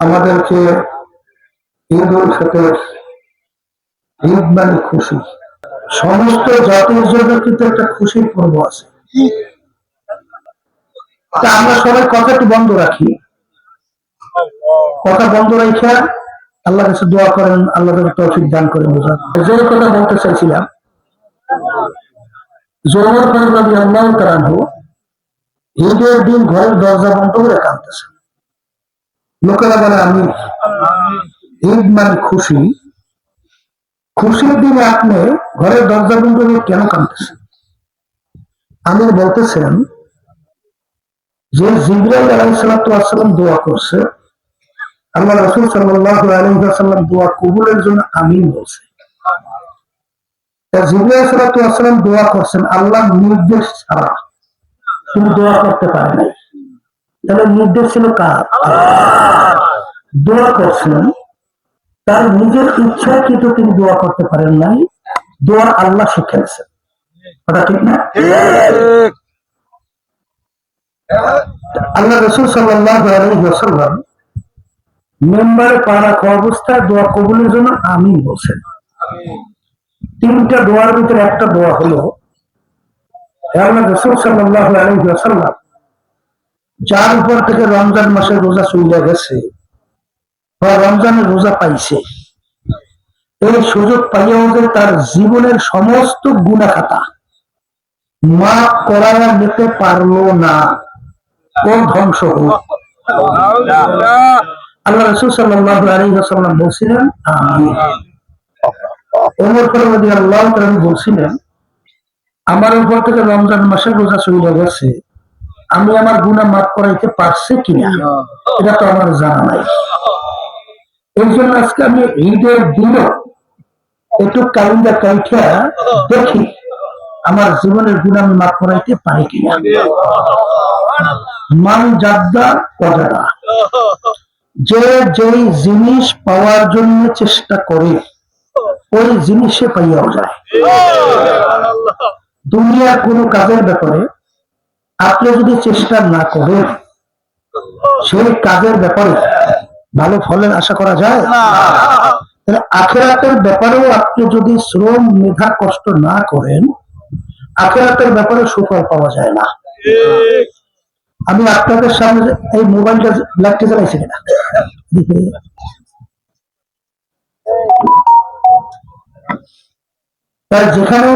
আমাদেরকে ঈদ উল ঈদ মানে খুশি। সমস্ত জাতির জন্য কিন্তু একটা খুশির পর্ব আছে। তা আমরা সবাই কথা একটু বন্ধ রাখি। কথা বন্ধ রাখা আল্লাহ কাছে দোয়া করেন আল্লাহ তাকে তৌফিক দান করেন বোঝা। যে কথা বলতে চাইছিলাম জোর পারি আল্লাহ ঈদের দিন ঘরের দরজা বন্ধ করে কাঁদতেছে লোকেরা বলে, আমি ঈদ মানে খুশি। খুশির দিনে আপনি ঘরের দরজা বন্ধ করে কেন কাঁদতেছেন? আমি বলতেছেন, যে জিবরাইল আলাইসালাম দোয়া করছে আল্লাহ রসুল সাল্লাহ আলহিহাসাল্লাম দোয়া কবুলের জন্য আমিন বলছে। জিবরাইল দোয়া করছেন আল্লাহ নির্দেশ ছাড়া তিনি দোয়া করতে পারে নাই। তাহলে নির্দেশ ছিল কার? দোয়া করছেন তার নিজের ইচ্ছা কিন্তু তিনি দোয়া করতে পারেন নাই দোয়া আল্লাহ দিয়েছেন ওটা ঠিক না? আল্লাহ রসুল সাল্লাম মেম্বারে পাড়া অবস্থায় দোয়া কবুলের জন্য আমি বলছেন। তিনটা দোয়ার ভিতরে একটা দোয়া হলো যার উপর থেকে রমজান মাসের রোজা চলে গেছে বা রমজানের রোজা পাইছে, এই সুযোগ পাইয়াও যে তার জীবনের সমস্ত গুণা খাতা মাফ করায়া নিতে পারল না। কোন ধ্বংস হোক আল্লাহ রসুল সাল্লাহ আলহিহাসাল্লাম বলছিলেন ওমর ফরমাদি আল্লাহ বলছিলেন, আমার উপর থেকে রমজান মাসে রোজা চলে গেছে। আমি আমার গুণা মাফ করাইতে পারছে কিনা? এটা তো আমার জানা নাই। এই জন্য আজকে আমি ঈদের দিনও একটু কালিন্দা কাইঠা দেখি আমার জীবনের গুণ আমি মাফ করাইতে পারি কিনা। মান জাদ্দা কজারা যে যেই জিনিস পাওয়ার জন্য চেষ্টা করে ওই জিনিসে পাইয়াও যায়। দুনিয়ার কোন কাজের ব্যাপারে আপনি যদি চেষ্টা না করেন সেই কাজের ব্যাপারে ভালো ফলের আশা করা যায়? তাহলে আখেরাতের ব্যাপারেও আপনি যদি শ্রম মেধা কষ্ট না করেন আখেরাতের ব্যাপারে সুফল পাওয়া যায় না। আমি আপনাদের সামনে এই মোবাইলটা লাইটটা জ্বালাইছি কিনা? তাই যেখানে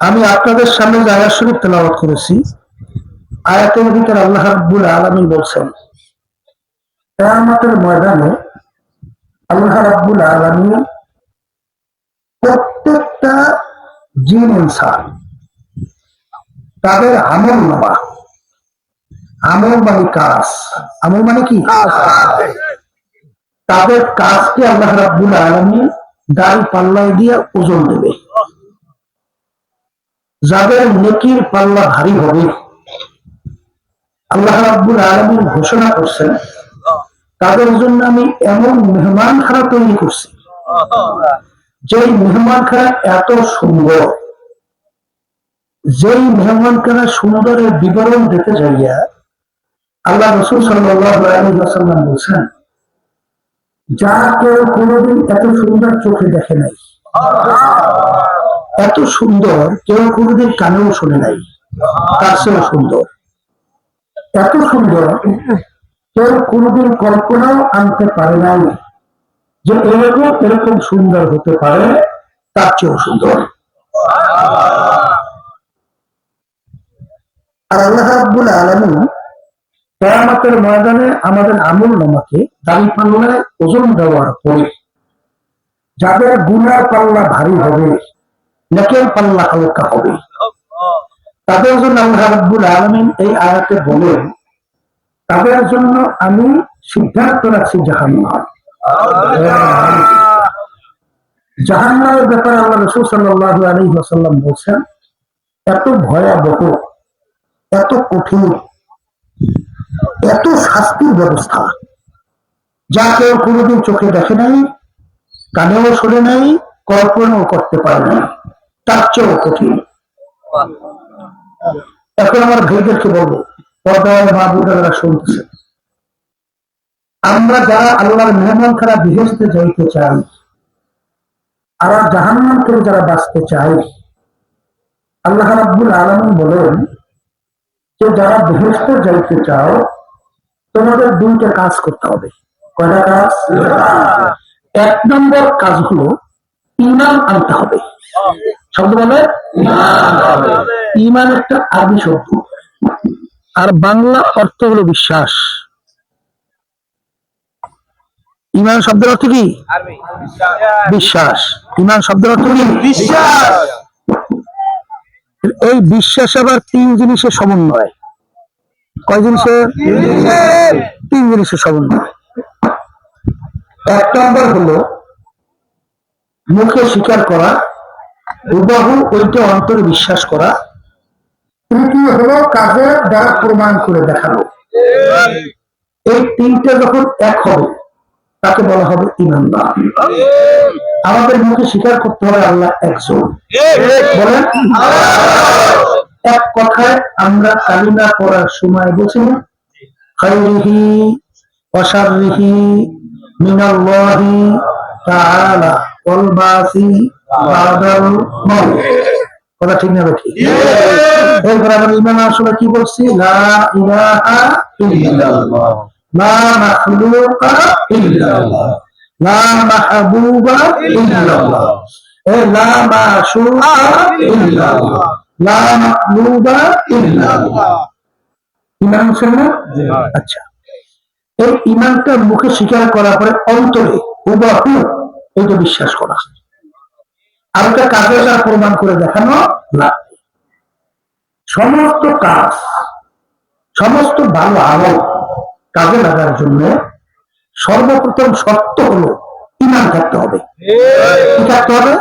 আমি আপনাদের সামনে আয়াত শরীফ তেলাওয়াত করেছি, আয়াতের ভিতরে আল্লাহ রাব্বুল আলামিন বলছেন, কিয়ামতের ময়দানে আল্লাহ রাব্বুল আলামিন প্রত্যেকটা জিন ইনসান তাদের আমল নামা। আমল মানে কাজ। আমল মানে কি? তাদের কাজকে আল্লাহ রাব্বুল আলামিন ডাল পাল্লায় দিয়ে ওজন দেবে। যাদের নেকির পাল্লা ভারী হবে, আল্লাহ রাব্বুল আলামিন ঘোষণা করছেন, তাদের জন্য আমি এমন মেহমান খারাপ তৈরি করছি। যেই মেহমান খানা এত সুন্দর, যেই মেহমান খানা সুন্দরের বিবরণ দিতে যাইয়া আল্লাহ রসুল সাল্লাম বলছেন, যা কেউ কোনোদিন এত সুন্দর চোখে দেখে নাই, এত সুন্দর কেউ কোনোদিন কানেও শুনে নাই, তার সুন্দর। এত সুন্দর কেউ কোনোদিন কল্পনাও আনতে পারে নাই। যে এরকম এরকম সুন্দর হতে পারে, তার চেয়েও সুন্দর। আর আল্লাহ ময়দানে আমাদের আমল নামাকে দাড়ি পাল্লায় ওজন দেওয়ার পরে যাদের গুনার পাল্লা ভারী হবে, নেকের পাল্লা হালকা হবে, তাদের জন্য আল্লাহ রাব্বুল আলামিন এই আয়াতে বলেন, তাদের জন্য আমি সিদ্ধান্ত রাখছি জাহান্নাম। জাহান্নামের ব্যাপারে আল্লাহ রসুল সাল্লাহ আলী ওয়াসাল্লাম বলছেন, এত ভয়াবহ, এত কঠিন, এত শাস্তির ব্যবস্থা, যা কেউ কোনোদিন চোখে দেখে নাই, কানেও শোনে নাই, কল্পনাও করতে পারে না তার চেয়েও কঠিন। এখন আমার ভাইদেরকে বলব, পর্দায় মা বোনেরা শুনতেছে। আমরা যারা আল্লাহর মেহমান খারা বিহেস্তে যাইতে চাই আর জাহান্নাম থেকে যারা বাঁচতে চাই, আল্লাহ রাব্বুল আলমিন বলেন, যে যারা বেহেস্তে যাইতে চাও, তোমাদের দুইটা কাজ করতে হবে। কয়টা কাজ? এক নম্বর কাজ হলো ইমান আনতে হবে। শব্দ বলে? ইমান একটা আরবি শব্দ। আর বাংলা অর্থ হলো বিশ্বাস। ইমান শব্দের অর্থ কি? বিশ্বাস। ইমান শব্দের অর্থ কি? বিশ্বাস। এই বিশ্বাস আবার তিন জিনিসের সমন্বয়। কয় জিনিসের? তিন জিনিসের সমন্বয়। এক নম্বর হলো মুখে স্বীকার করা হুবাহু ওইটা অন্তরে বিশ্বাস করা। তৃতীয় হলো কাজের দ্বারা প্রমাণ করে দেখানো। এই তিনটা যখন এক হবে তাকে বলা হবে ইমানদার। আমাদের মুখে স্বীকার করতে হবে আল্লাহ একজন। বলেন এক কথায় আমরা কালিমা পড়ার সময় বলছি না? খাইরিহি অসারিহি মিনাল্লাহি তাআলা ওয়াল বাসি বাদাল মাউত। কথা ঠিক না ঠিক? এরপর আমরা ইমান আসলে কি বলছি? লা ইলাহা ইল্লাল্লাহ। লা মাখলুকা ইল্লাল্লাহ। লা মাহবুবা ইল্লাল্লাহ। এ লা মাশুকা ইল্লাল্লাহ। লা মাকলুবা ইল্লাল্লাহ। ইমান হচ্ছে না আচ্ছা। এই ইমানটা মুখে স্বীকার করার পরে অন্তরে হুবাহু এটা বিশ্বাস করা। আর এটা কাজে তার প্রমাণ করে দেখানো লাগবে সমস্ত কাজ সমস্ত ভালো আমল কাজে লাগার জন্য সর্বপ্রথম শর্ত হলো ইমান থাকতে হবে। কি থাকতে হবে?